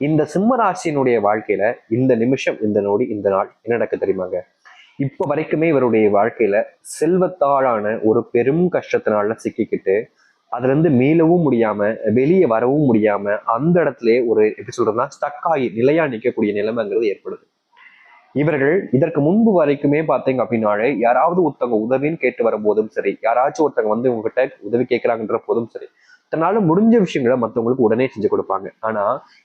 இந்த சிம்ம ராசியினுடைய வாழ்க்கையில இந்த நிமிஷம் இந்த நொடி இந்த நாள் என்ன நடக்க தெரியுமாங்க? இப்ப வரைக்குமே இவருடைய வாழ்க்கையில செல்வத்தாளான ஒரு பெரும் கஷ்டத்தினால சிக்கிக்கிட்டு அதுல இருந்து மீளவும் முடியாம வெளியே வரவும் முடியாம அந்த இடத்துல ஒரு எப்படி சொல்றதுன்னா ஸ்டக் ஆகி நிலையா நிற்கக்கூடிய நிலைமைங்கிறது ஏற்படுது. இவர்கள் இதற்கு முன்பு வரைக்குமே பார்த்தீங்க அப்படின்னாலே யாராவது ஒருத்தவங்க உதவின்னு கேட்டு வரும்போதும் சரி யாராச்சும் ஒருத்தவங்க வந்து உங்ககிட்ட உதவி கேட்கிறாங்கன்ற போதும் சரி தன்னால முடிஞ்ச விஷயங்களை மற்றவங்களுக்கு உடனே செஞ்சு கொடுப்பாங்க. ஆனா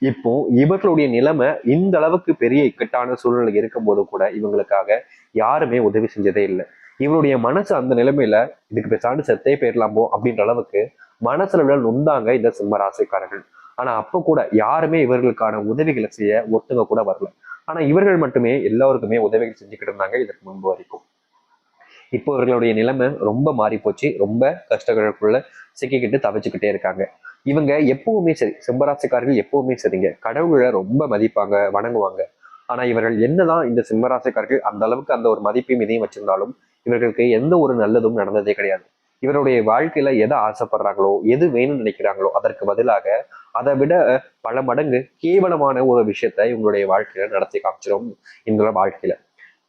இப்போ இவர்களுடைய நிலைமை இந்த அளவுக்கு பெரிய இக்கட்டான சூழ்நிலை இருக்கும் போது கூட இவங்களுக்காக யாருமே உதவி செஞ்சதே இல்லை. இவருடைய மனசு அந்த நிலைமையில இதுக்கு பேசாண்டு செத்தே போயிடலாமோ அப்படின்ற அளவுக்கு மனசுல நொந்தாங்க இந்த சிம்ம ராசிக்காரர்கள். ஆனா அப்ப கூட யாருமே இவர்களுக்கான உதவிகளை செய்ய ஒத்துங்க கூட வரல. ஆனா இவர்கள் மட்டுமே எல்லாருக்குமே உதவிகள் செஞ்சுக்கிட்டு இருந்தாங்க இதற்கு முன்பு வரைக்கும். இப்போ இவர்களுடைய நிலைமை ரொம்ப மாறி போச்சு. ரொம்ப கஷ்டங்களுக்குள்ள சிக்கிக்கிட்டு தவிச்சுக்கிட்டே இருக்காங்க. இவங்க எப்பவுமே சரி சிம்மராசிக்காரர்கள் எப்பவுமே சரிங்க. கடவுளை ரொம்ப மதிப்பாங்க வணங்குவாங்க. ஆனா இவர்கள் என்னதான் இந்த சிம்மராசிக்காரர்கள் அந்த அளவுக்கு அந்த ஒரு மதிப்பையும் இதையும் வச்சிருந்தாலும் இவர்களுக்கு எந்த ஒரு நல்லதும் நடந்ததே கிடையாது. இவருடைய வாழ்க்கையில எதை ஆசைப்படுறாங்களோ எது வேணும்னு நினைக்கிறாங்களோ அதற்கு பதிலாக அதை விட பல மடங்கு கேவலமான ஒரு விஷயத்த இவங்களுடைய வாழ்க்கையில நடத்தி காமிச்சிடும் இந்த வாழ்க்கையில.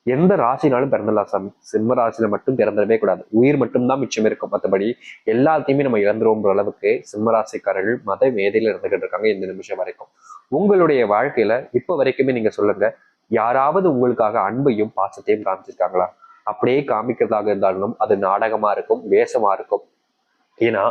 எந்த ராசினாலும் பிறந்தலாம் சாமி. சிம்ம ராசியில மட்டும் பிறந்துடவே கூடாது. உயிர் மட்டும்தான் மிச்சம் இருக்கும். மற்றபடி எல்லாத்தையுமே நம்ம இழந்துருவோம்ன்ற அளவுக்கு சிம்ம ராசிக்காரர்கள் மத மேதையில இருந்துகிட்டு இருக்காங்க இந்த நிமிஷம் வரைக்கும். உங்களுடைய வாழ்க்கையில இப்ப வரைக்குமே நீங்க சொல்லுங்க யாராவது உங்களுக்காக அன்பையும் பாசத்தையும் காமிச்சிருக்காங்களா? அப்படியே காமிக்கிறதாக இருந்தாலும் அது நாடகமா இருக்கும் வேஷமா இருக்கும். ஏன்னா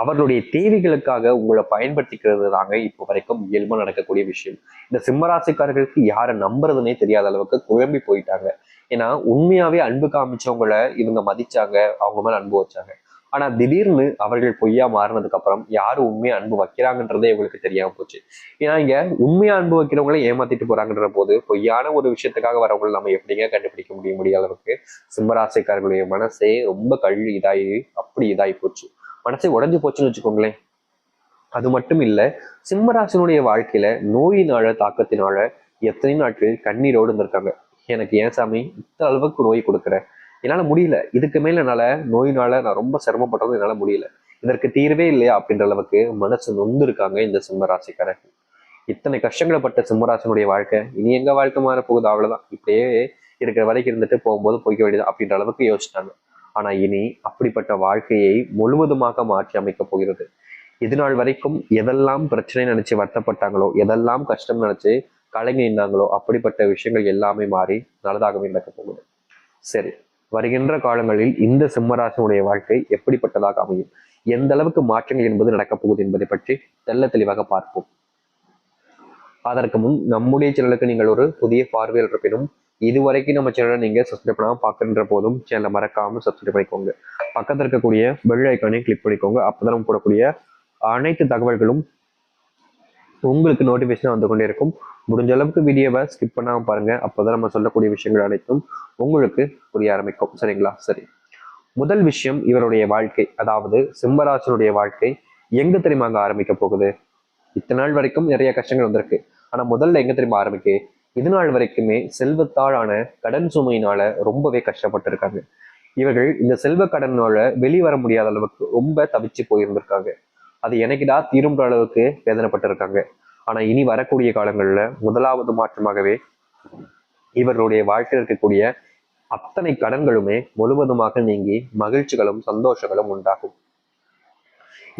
அவர்களுடைய தேவைகளுக்காக உங்களை பயன்படுத்திக்கிறது தாங்க இப்போ வரைக்கும் இயல்பா நடக்கக்கூடிய விஷயம். இந்த சிம்மராசிக்காரர்களுக்கு யாரை நம்புறதுனே தெரியாத அளவுக்கு குழம்பி போயிட்டாங்க. ஏன்னா உண்மையாவே அன்பு காமிச்சவங்கள இவங்க மதிச்சாங்க அவங்க மேல அன்பு வச்சாங்க. ஆனா திடீர்னு அவர்கள் பொய்யா மாறினதுக்கு அப்புறம் யாரு உண்மையா அன்பு வைக்கிறாங்கன்றதே இவங்களுக்கு தெரியாம போச்சு. ஏன்னா இங்க உண்மையா அன்பு வைக்கிறவங்களை ஏமாத்திட்டு போறாங்கன்ற போது பொய்யான ஒரு விஷயத்துக்காக வரவங்களை நம்ம எப்படிங்க கண்டுபிடிக்க முடிய முடியாத அளவுக்கு சிம்மராசிக்காரர்களுடைய மனசே ரொம்ப கழுவி இதாகி அப்படி இதாகி போச்சு. மனசே உடஞ்சு போச்சுன்னு வச்சுக்கோங்களேன். அது மட்டும் இல்ல சிம்மராசனுடைய வாழ்க்கையில நோயினால தாக்கத்தினால எத்தனை நாட்கள் கண்ணீரோடு இருந்திருக்காங்க. எனக்கு ஏன் சாமி இத்தனை அளவுக்கு நோய் கொடுக்குற? என்னால முடியல. இதுக்கு மேல என்னால நோயினால நான் ரொம்ப சிரமப்பட்டதும் என்னால முடியல. இதற்கு தீர்வே இல்லையா அப்படின்ற அளவுக்கு மனசு நொந்து இருக்காங்க இந்த சிம்மராசிக்காரர்கள் இத்தனை கஷ்டங்களை பட்ட சிம்மராசனுடைய வாழ்க்கை இனி எங்க வாழ்க்கை மாற போகுது அவ்வளவுதான். இப்படியே இருக்கிற வரைக்கும் இருந்துட்டு போகும்போது போய்க்க வேண்டியது அப்படின்ற அளவுக்கு யோசிச்சாங்க ஆனா இனி அப்படிப்பட்ட வாழ்க்கையை முழுவதுமாக மாற்றி அமைக்கப் போகிறது. இது நாள் வரைக்கும் எதெல்லாம் பிரச்சனை நினைச்சு வருத்தப்பட்டாங்களோ எதெல்லாம் கஷ்டம் நினைச்சு கலங்கி நின்றாங்களோ அப்படிப்பட்ட விஷயங்கள் எல்லாமே மாறி நல்லதாகவே நடக்க போகுது. சரி வருகின்ற காலங்களில் இந்த சிம்மராசனுடைய வாழ்க்கை எப்படிப்பட்டதாக அமையும்? எந்த அளவுக்கு மாற்றங்கள் என்பது நடக்கப் போகுது என்பதை பற்றி தெல்ல தெளிவாக பார்ப்போம். அதற்கு முன் நம்முடைய சேனலுக்கு நீங்கள் ஒரு புதிய பார்வையில் இருப்பினும் இதுவரைக்கும் நம்ம சேனலை நீங்க சப்ஸ்கிரைப் பண்ணாம பார்க்குற போதும் சேனலை மறக்காம சப்ஸ்கிரைப் பண்ணிக்கோங்க. பக்கத்தில் இருக்கக்கூடிய பெல் ஐக்கானையும் கிளிக் பண்ணிக்கோங்க. அப்பதான் நம்ம போடக்கூடிய அனைத்து தகவல்களும் உங்களுக்கு நோட்டிஃபிகேஷன் வந்து கொண்டே இருக்கும் முடிஞ்ச அளவுக்கு வீடியோவை ஸ்கிப் பண்ணாம பாருங்க. அப்போதான் நம்ம சொல்லக்கூடிய விஷயங்கள் அனைத்தும் உங்களுக்கு புரிய ஆரம்பிக்கும். சரிங்களா? சரி. முதல் விஷயம் இவருடைய வாழ்க்கை. அதாவது சிம்மராசனுடைய வாழ்க்கை எங்க தெரியுமாங்க ஆரம்பிக்க போகுது? இத்தனை நாள் வரைக்கும் நிறைய கஷ்டங்கள் வந்திருக்கு. ஆனா முதல்ல எங்க தெரியுமா ஆரம்பிக்கு? இது நாள் வரைக்குமே செல்வத்தாளான கடன் சுமையினால ரொம்பவே கஷ்டப்பட்டு இருக்காங்க இவர்கள் இந்த செல்வ கடனால வெளிவர முடியாத அளவுக்கு ரொம்ப தவிச்சு போயிருந்திருக்காங்க. அது எனக்கிடா தீரும்ன்ற அளவுக்கு வேதனைப்பட்டிருக்காங்க. ஆனா இனி வரக்கூடிய காலங்கள்ல முதலாவது மாற்றமாகவே இவர்களுடைய வாழ்க்கையில் இருக்கக்கூடிய அத்தனை கடன்களுமே முழுவதுமாக நீங்கி மகிழ்ச்சிகளும் சந்தோஷங்களும் உண்டாகும்.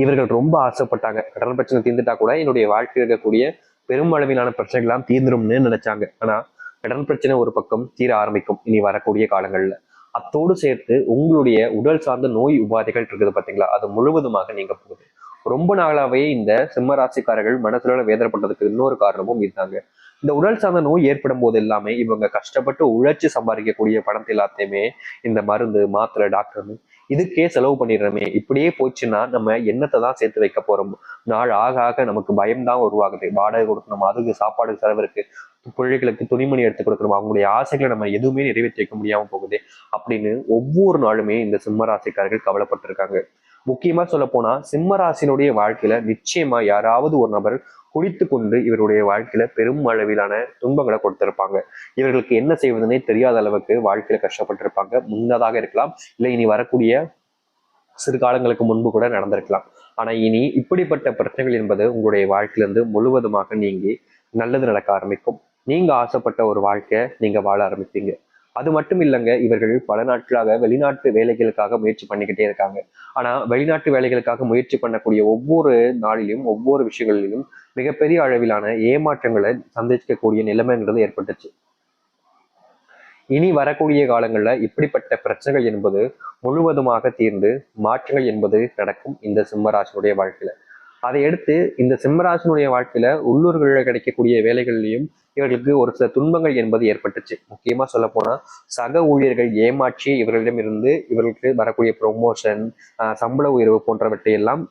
இவர்கள் ரொம்ப ஆசைப்பட்டாங்க. கடன் பிரச்சனை தீர்ந்துட்டா கூட என்னுடைய வாழ்க்கையில் இருக்கக்கூடிய பெருமளவிலான பிரச்சனைகள்லாம் தீர்ந்துரும்னு நினைச்சாங்க. ஆனா கடன் பிரச்சனை ஒரு பக்கம் தீர ஆரம்பிக்கும். இனி வரக்கூடிய காலங்கள்ல. அத்தோடு சேர்த்து உங்களுடைய உடல் சார்ந்த நோய் உபாதைகள் இருக்குது பாத்தீங்களா? அது முழுவதுமாக நீங்க போகுது. ரொம்ப நாளாவே இந்த சிம்ம ராசிக்காரர்கள் மனசுல வேதனைப்பட்டதுக்கு இன்னொரு காரணமும் இருந்தாங்க இந்த உடல் சார்ந்த நோய் ஏற்படும் போது எல்லாமே இவங்க கஷ்டப்பட்டு உழைச்சி சம்பாதிக்கக்கூடிய பணத்தை எல்லாத்தையுமே இந்த மருந்து மாத்திரை டாக்டர்னு இதுக்கே செலவு பண்ணிடுறோமே. இப்படியே போச்சுன்னா நம்ம என்னத்தை தான் சேர்த்து வைக்க போறோம்? நாள் ஆக ஆக நமக்கு பயம்தான் உருவாகுது. வாடகை கொடுக்கணும் அதுக்கு சாப்பாடு செலவு இருக்கு. பிள்ளைகளுக்கு துணிமணி எடுத்து கொடுக்கணும். அவங்களுடைய ஆசைகளை நம்ம எதுவுமே நிறைவேற்றி வைக்க முடியாம போகுது அப்படின்னு ஒவ்வொரு நாளுமே இந்த சிம்ம ராசிக்காரர்கள் கவலைப்பட்டிருக்காங்க. முக்கியமா சொல்ல போனா சிம்ம ராசினுடைய வாழ்க்கையில நிச்சயமா யாராவது ஒரு நபர் குடித்து கொண்டு இவருடைய வாழ்க்கையில பெரும் அளவிலான துன்பங்களை கொடுத்திருப்பாங்க. இவர்களுக்கு என்ன செய்வதுன்னே தெரியாத அளவுக்கு வாழ்க்கையில கஷ்டப்பட்டிருப்பாங்க. முன்னதாக இருக்கலாம். இல்லை இனி வரக்கூடிய சிறு காலங்களுக்கு முன்பு கூட நடந்திருக்கலாம். ஆனா இனி இப்படிப்பட்ட பிரச்சனைகள் என்பது உங்களுடைய வாழ்க்கையிலிருந்து முழுவதுமாக நீங்கி நல்லது நடக்க ஆரம்பிக்கும். நீங்க ஆசைப்பட்ட ஒரு வாழ்க்கையை நீங்க வாழ ஆரம்பிப்பீங்க. அது மட்டும் இல்லைங்க இவர்கள் பல நாட்களாக வெளிநாட்டு வேலைகளுக்காக முயற்சி பண்ணிக்கிட்டே இருக்காங்க. ஆனா வெளிநாட்டு வேலைகளுக்காக முயற்சி பண்ணக்கூடிய ஒவ்வொரு நாளிலும் ஒவ்வொரு விஷயங்களிலும் மிகப்பெரிய அளவிலான ஏமாற்றங்களை சந்திக்கக்கூடிய நிலைமைங்கிறது ஏற்பட்டுச்சு. இனி வரக்கூடிய காலங்களில் இப்படிப்பட்ட பிரச்சனைகள் என்பது முழுவதுமாக தீர்ந்து மாற்றங்கள் என்பது நடக்கும் இந்த சிம்மராசினுடைய வாழ்க்கையில. அதை அடுத்து இந்த சிம்மராசினுடைய வாழ்க்கையில உள்ளூர்களில் கிடைக்கக்கூடிய வேலைகள்லையும் இவர்களுக்கு ஒரு சில துன்பங்கள் என்பது ஏற்பட்டுச்சு. முக்கியமா சொல்ல போனா சக ஊழியர்கள் ஏமாற்றி இவர்களிடம் இருந்து இவர்களுக்கு வரக்கூடிய ப்ரொமோஷன் சம்பள உயர்வு போன்றவற்றை எல்லாம்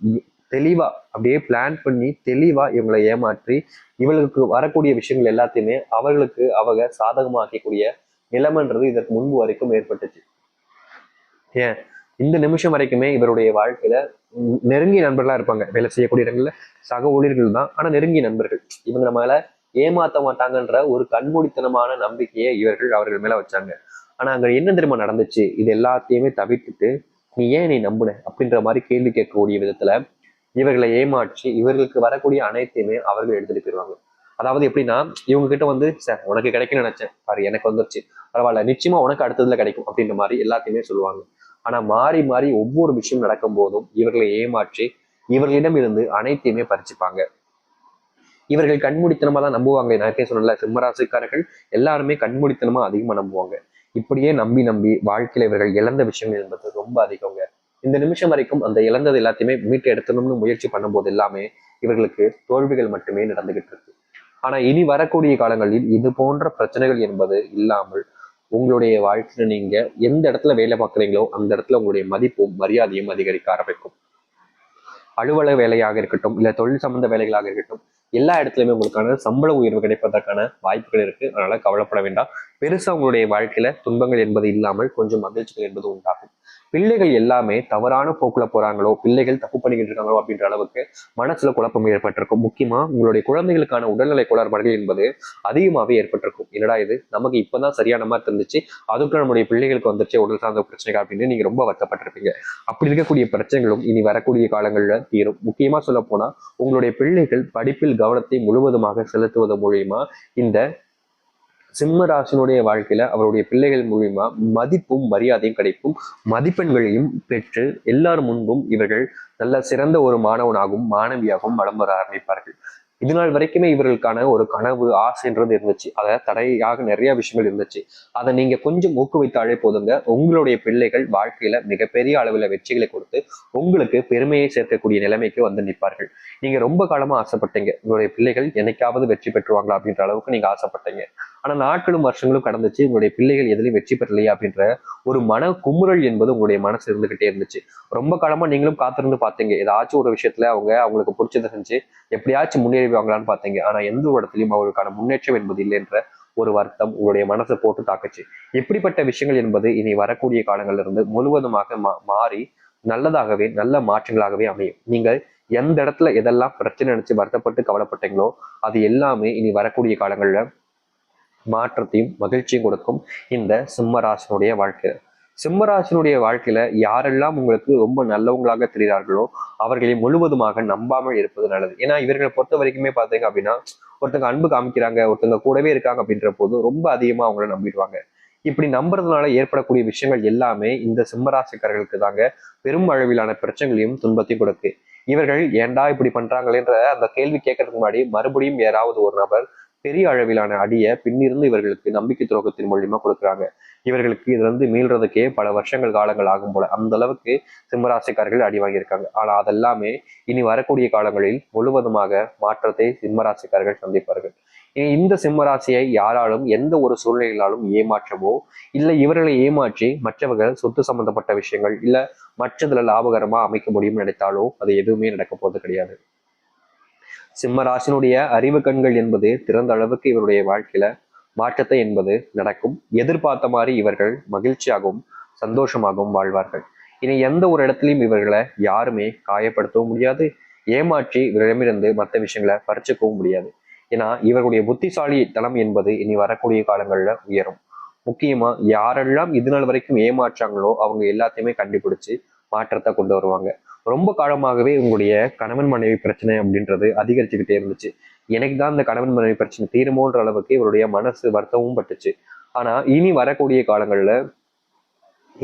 தெளிவா அப்படியே பிளான் பண்ணி தெளிவா இவங்களை ஏமாற்றி இவர்களுக்கு வரக்கூடிய விஷயங்கள் எல்லாத்தையுமே அவர்களுக்கு அவங்க சாதகமாக்கக்கூடிய நிலைமைன்றது இதற்கு முன்பு வரைக்கும் ஏற்பட்டுச்சு. ஏன்? இந்த நிமிஷம் வரைக்குமே இவருடைய வாழ்க்கையில நெருங்கிய நண்பர்களா இருப்பாங்க. வேலை செய்யக்கூடிய இடங்கள்ல சக ஊழியர்கள் தான். ஆனா நெருங்கிய நண்பர்கள். இவங்க நம்மளால ஏமாத்த மாட்டாங்கன்ற ஒரு கண்மூடித்தனமான நம்பிக்கையை இவர்கள் அவர்கள் மேல வச்சாங்க. ஆனா அங்க என்ன தெரியுமா நடந்துச்சு? இது எல்லாத்தையுமே தவிர்த்துட்டு நீ ஏன் நீ நம்புன? அப்படின்ற மாதிரி கேள்வி கேட்கக்கூடிய விதத்துல இவர்களை ஏமாற்றி இவர்களுக்கு வரக்கூடிய அனைத்தையுமே அவர்கள் எடுத்துட்டு போயிடுவாங்க அதாவது எப்படின்னா இவங்க கிட்ட வந்து சார் உனக்கு கிடைக்கும்னு நினைச்சேன். பாரு எனக்கு வந்துருச்சு. பரவாயில்ல நிச்சயமா உனக்கு அடுத்ததுல கிடைக்கும். அப்படின்ற மாதிரி எல்லாத்தையுமே சொல்லுவாங்க. ஆனா மாறி மாறி ஒவ்வொரு விஷயம் நடக்கும் போதும் இவர்களை ஏமாற்றி இவர்களிடம் இருந்து அனைத்தையுமே பறிச்சுப்பாங்க. இவர்கள் கண்மூடித்தனமா தான் நம்புவாங்க. நிறைய சொல்லல சிம்மராசிக்காரர்கள் எல்லாருமே கண்மூடித்தனமா அதிகமா நம்புவாங்க. இப்படியே நம்பி நம்பி வாழ்க்கையில இவர்கள் இழந்த விஷயம் என்பது ரொம்ப அதிகங்க. இந்த நிமிஷம் வரைக்கும் அந்த இழந்தது எல்லாத்தையுமே மீட்டு எடுத்தணும்னு முயற்சி பண்ணும்போது எல்லாமே இவர்களுக்கு தோல்விகள் மட்டுமே நடந்துகிட்டு இருக்கு. ஆனா இனி வரக்கூடிய காலங்களில் இது போன்ற பிரச்சனைகள் என்பது இல்லாமல் உங்களுடைய வாழ்க்கையில நீங்க எந்த இடத்துல வேலை பார்க்குறீங்களோ அந்த இடத்துல உங்களுடைய மதிப்பும் மரியாதையும் அதிகரிக்க ஆரம்பிக்கும். அலுவலக வேலையாக இருக்கட்டும் இல்ல தொழில் சம்பந்த வேலைகளாக இருக்கட்டும் எல்லா இடத்துலயுமே உங்களுக்கான சம்பள உயர்வு கிடைப்பதற்கான வாய்ப்புகள் இருக்கு. அதனால கவலைப்பட வேண்டாம். பெருசா உங்களுடைய வாழ்க்கையில துன்பங்கள் என்பது இல்லாமல் கொஞ்சம் மகிழ்ச்சிகள் என்பது உண்டாகும். பிள்ளைகள் எல்லாமே தவறான போக்குல போறாங்களோ பிள்ளைகள் தப்பு பண்ணிக்கிட்டு இருக்காங்களோ அப்படின்ற அளவுக்கு மனசுல குழப்பம் ஏற்பட்டிருக்கும். முக்கியமா உங்களுடைய குழந்தைகளுக்கான உடல்நிலை கோளாறுபாடுகள் என்பது அதிகமாகவே ஏற்பட்டிருக்கும். என்னடா இது? நமக்கு இப்பதான் சரியான மாதிரி இருந்துச்சு அதுக்கு நம்முடைய பிள்ளைகளுக்கு வந்துருச்சு உடல் சார்ந்த பிரச்சனைகள் அப்படின்னு நீங்க ரொம்ப வருத்தப்பட்டிருப்பீங்க. அப்படி இருக்கக்கூடிய பிரச்சனைகளும் இனி வரக்கூடிய காலங்களில் தீரும். முக்கியமா சொல்ல போனா உங்களுடைய பிள்ளைகள் படிப்பில் கவனத்தை முழுவதுமாக செலுத்துவது மூலியமா இந்த சிம்ம ராசினுடைய வாழ்க்கையில அவருடைய பிள்ளைகள் மூலியமா மதிப்பும் மரியாதையும் கிடைக்கும். மதிப்பெண்களையும் பெற்று எல்லார் முன்பும் இவர்கள் நல்ல சிறந்த ஒரு மாணவனாகவும் மாணவியாகவும் வளம் வர ஆரம்பிப்பார்கள். இது நாள் வரைக்குமே இவர்களுக்கான ஒரு கனவு ஆசைன்றது இருந்துச்சு. அதை தடையாக நிறைய விஷயங்கள் இருந்துச்சு. அதை நீங்க கொஞ்சம் ஊக்குவித்தாலே போதுங்க. உங்களுடைய பிள்ளைகள் வாழ்க்கையில மிகப்பெரிய அளவில் வெற்றிகளை கொடுத்து உங்களுக்கு பெருமையை சேர்க்கக்கூடிய நிலைமைக்கு வந்து நிற்பார்கள். நீங்க ரொம்ப காலமா ஆசைப்பட்டீங்க. உங்களுடைய பிள்ளைகள் என்னைக்காவது வெற்றி பெற்றுவாங்களா அப்படின்ற அளவுக்கு நீங்க ஆசைப்பட்டீங்க. ஆனா நாட்களும் வருஷங்களும் கடந்துச்சு. உங்களுடைய பிள்ளைகள் எதுலையும் வெற்றி பெறலையா அப்படின்ற ஒரு மன குமுறல் என்பது உங்களுடைய மனசு இருந்துகிட்டே இருந்துச்சு. ரொம்ப காலமா நீங்களும் காத்திருந்து பார்த்தீங்க. ஏதாச்சும் ஒரு விஷயத்துல அவங்க அவங்களுக்கு பிடிச்சதை செஞ்சு எப்படியாச்சும் முன்னேறிவாங்களான்னு பார்த்தீங்க. ஆனா எந்த இடத்துலையும் அவர்களுக்கான முன்னேற்றம் என்பது இல்லை என்ற ஒரு வருத்தம் உங்களுடைய மனசை போட்டு தாக்குச்சு. இப்படிப்பட்ட விஷயங்கள் என்பது இனி வரக்கூடிய காலங்கள்ல இருந்து முழுவதுமாக மா மாறி நல்லதாகவே நல்ல மாற்றங்களாகவே அமையும். நீங்கள் எந்த இடத்துல எதெல்லாம் பிரச்சனை நினைச்சு வருத்தப்பட்டு கவலைப்பட்டீங்களோ அது எல்லாமே இனி வரக்கூடிய காலங்களில் மாற்றத்தையும் மகிழ்ச்சியும் கொடுக்கும் இந்த சிம்மராசனுடைய வாழ்க்கை. சிம்மராசனுடைய வாழ்க்கையில யாரெல்லாம் உங்களுக்கு ரொம்ப நல்லவங்களாக தெரிகிறார்களோ அவர்களை முழுவதுமாக நம்பாமல் இருப்பது நல்லது. ஏன்னா இவர்களை பொறுத்த வரைக்குமே பார்த்தீங்க அப்படின்னா ஒருத்தங்க அன்பு காமிக்கிறாங்க ஒருத்தங்க கூடவே இருக்காங்க அப்படின்ற போது ரொம்ப அதிகமா அவங்கள நம்பிடுவாங்க. இப்படி நம்புறதுனால ஏற்படக்கூடிய விஷயங்கள் எல்லாமே இந்த சிம்மராசிக்காரர்களுக்கு தாங்க பெரும் அளவிலான பிரச்சனைகளையும் துன்பத்தையும் கொடுக்கு. இவர்கள் ஏண்டா இப்படி பண்றாங்களேன்ற அந்த கேள்வி கேட்கறதுக்கு முன்னாடி மறுபடியும் யாராவது ஒரு நபர் பெரிய அளவிலான அடியை பின்னிருந்து இவர்களுக்கு நம்பிக்கை துரோகத்தின் மூலியமா கொடுக்குறாங்க. இவர்களுக்கு இதுல இருந்து மீள்றதுக்கே பல வருஷங்கள் காலங்கள் ஆகும் போல அந்த அளவுக்கு சிம்மராசிக்காரர்கள் அடி வாங்கியிருக்காங்க. ஆனா அதெல்லாமே இனி வரக்கூடிய காலங்களில் முழுவதுமாக மாற்றத்தை சிம்மராசிக்காரர்கள் சந்திப்பார்கள். இனி இந்த சிம்மராசியை யாராலும் எந்த ஒரு சூழ்நிலைகளாலும் ஏமாற்றவோ இல்லை இவர்களை ஏமாற்றி மற்றவர்கள் சொத்து சம்பந்தப்பட்ட விஷயங்கள் இல்ல மற்றதுல லாபகரமா அமைக்க முடியும்னு நினைத்தாலோ அது எதுவுமே நடக்க போவது கிடையாது. சிம்ம ராசினுடைய அறிவு கண்கள் என்பது திறந்த அளவுக்கு இவருடைய வாழ்க்கையில மாற்றத்தை என்பது நடக்கும். எதிர்பார்த்த மாதிரி இவர்கள் மகிழ்ச்சியாகவும் சந்தோஷமாகவும் வாழ்வார்கள். இனி எந்த ஒரு இடத்துலையும் இவர்களை யாருமே காயப்படுத்தவும் முடியாது. ஏமாற்றி இவரிடமிருந்து மற்ற விஷயங்களை பறிச்சுக்கவும் முடியாது. ஏன்னா இவர்களுடைய புத்திசாலி தளம் என்பது இனி வரக்கூடிய காலங்களில் உயரும். முக்கியமா யாரெல்லாம் இது நாள் வரைக்கும் ஏமாற்றாங்களோ அவங்க எல்லாத்தையுமே கண்டுபிடிச்சு மாற்றத்தை கொண்டு வருவாங்க. ரொம்ப காலமாகவே உங்களுடைய கணவன் மனைவி பிரச்சனை அப்படின்றது அதிகரிச்சுக்கிட்டே இருந்துச்சு. எனக்கு தான் இந்த கணவன் மனைவி பிரச்சனை தீருமோன்ற அளவுக்கு இவருடைய மனசு வருத்தமும் பட்டுச்சு. ஆனா இனி வரக்கூடிய காலங்கள்ல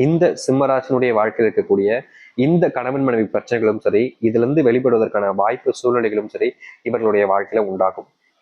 இந்த சிம்மராசினுடைய வாழ்க்கையில் இருக்கக்கூடிய இந்த கணவன் மனைவி பிரச்சனைகளும் சரி இதுல இருந்து வெளிப்படுவதற்கான வாய்ப்பு சூழ்நிலைகளும் சரி இவர்களுடைய வாழ்க்கையில உண்டாகும்.